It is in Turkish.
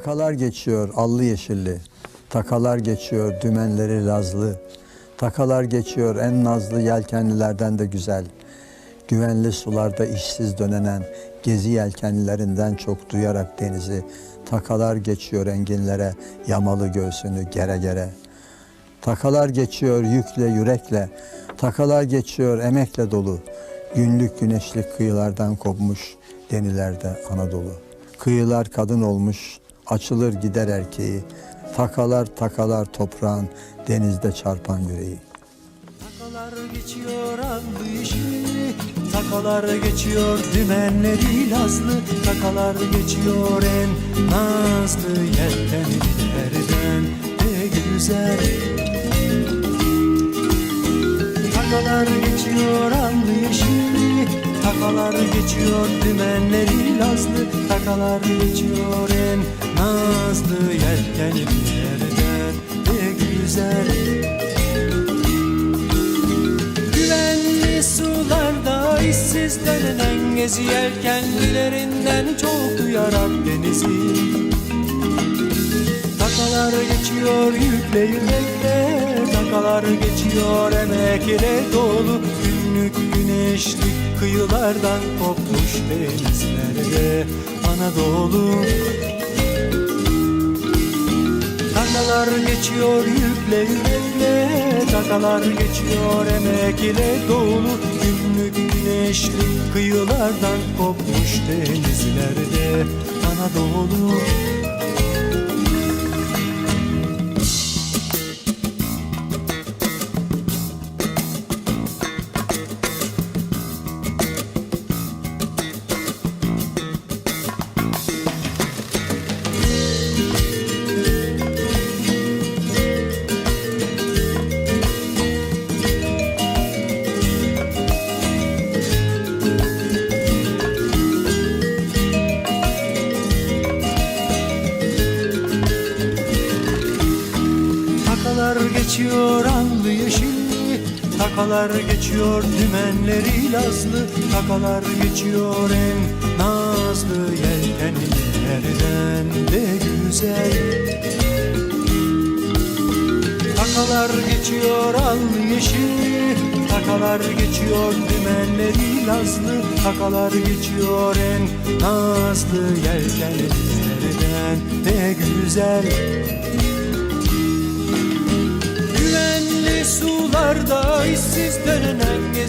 Takalar geçiyor allı yeşilli, takalar geçiyor dümenleri lazlı, takalar geçiyor en nazlı yelkenlilerden de güzel. Güvenli sularda işsiz dönenen gezi yelkenlilerinden çok duyarak denizi, takalar geçiyor enginlere yamalı göğsünü gere gere. Takalar geçiyor yükle yürekle, takalar geçiyor emekle dolu. Günlük güneşlik kıyılardan kopmuş denilerde Anadolu. Kıyılar kadın olmuş, açılır gider erkeği. Takalar takalar toprağın denizde çarpan yüreği. Takalar geçiyor yeşili Takalar geçiyor dümenleri lazlı Takalar geçiyor en nazlı yelkenlilerden Ne güzel. Takalar geçiyor yeşili Takalar geçiyor dümenleri lazlı Takalar geçiyor en nazlı yelkenlilerden Ne güzel. Güvenli sularda işsiz dönenen gezi yelkenlilerinden çok duyarak denizi. Takalar geçiyor yükle yürekle Takalar geçiyor emek ile dolu Günlük güneşlik kıyılardan kopmuş denizlerde Anadolu. Takalar geçiyor yükle yürekle Takalar geçiyor emek ile dolu. Günlük güneşli kıyılardan kopmuş denizlerde Anadolu Takalar geçiyor allı yeşilli Takalar geçiyor dümenleri lazlı Takalar geçiyor en nazlı yelkenlilerden de güzel. Takalar geçiyor allı yeşilli Takalar geçiyor dümenleri lazlı Takalar geçiyor en nazlı yelkenlilerden de güzel Sularda işsiz yelkenlilerin